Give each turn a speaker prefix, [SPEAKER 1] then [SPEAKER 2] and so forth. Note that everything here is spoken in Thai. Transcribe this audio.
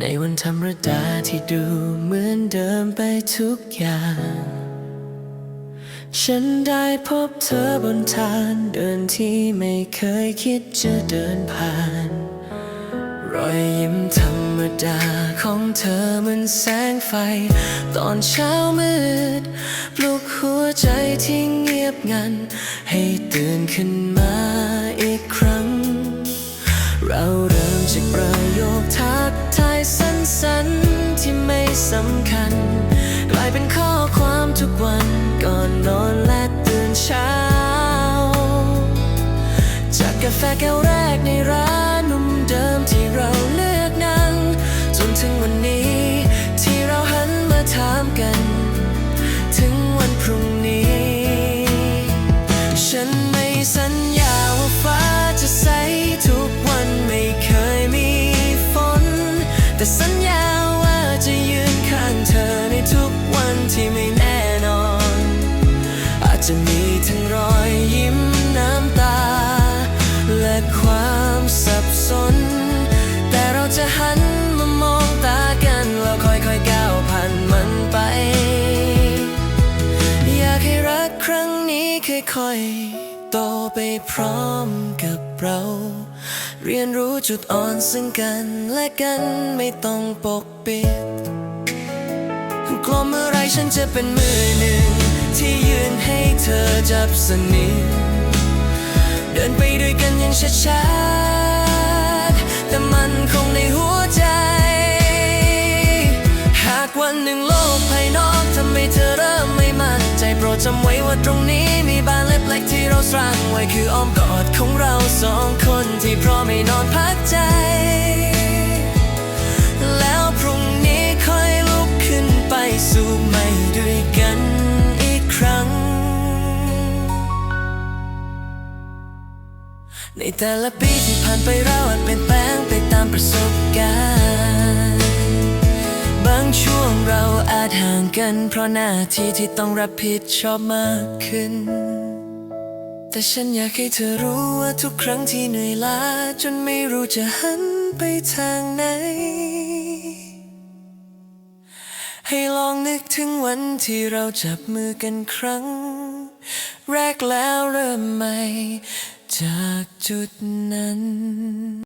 [SPEAKER 1] ในวันธรรมดาที่ดูเหมือนเดิมไปทุกอย่าง ฉันได้พบเธอบนทางเดินที่ไม่เคยคิดจะเดินผ่าน รอยยิ้มธรรมดาของเธอเหมือนแสงไฟ ตอนเช้ามืด ปลุกหัวใจที่เงียบงัน ให้ตื่นขึ้นมาอีกครั้ง เราเริ่มจากำคัญ กลายเป็นข้อความทุกวันก่อนนอนและตื่นเช้า จากกาแฟแก้วแรกในร้านนุ่มเดิมที่เราเลือกนั่งจนถึงวัน รอยยิ้มน้ำตา และความสับสน แต่เราจะหันมามองตากันแล้วค่อยๆก้าวผ่านมันไป อยากให้รักครั้งนี้ค่อยๆโตไปพร้อมกับเรา เรียนรู้จุดอ่อนซึ่งกันและกันไม่ต้องปกปิดกลัวเมื่อไรฉันจะเป็นมือหนึ่ง จับสนิทเดินไปด้วยกันอย่างช้าๆแต่มันคงในหัวใจ หากวันหนึ่งโลกภายนอกทำให้เธอเริ่มไม่มั่นใจโปรดจำไว้ว่าตรงนี้มีบ้านเล็กๆที่เราสร้างไว้คืออ้อมกอดของเราสองคนที่พร้อมให้นอนพักใจ ในแต่ละปีที่ผ่านไปเราอาจเปลี่ยนแปลงไปตามประสบการณ์ บางช่วงเราอาจห่างกัน เพราะหน้าที่ที่ต้องรับผิดชอบมากขึ้น แต่ฉันอยากให้เธอรู้ว่าทุกครั้งที่เหนื่อยล้าจนไม่รู้จะหันไปทางไหน ให้ลองนึกถึงวันที่เราจับมือกันครั้ง แรกแล้วเริ่มใหม่ จากจุดนั้น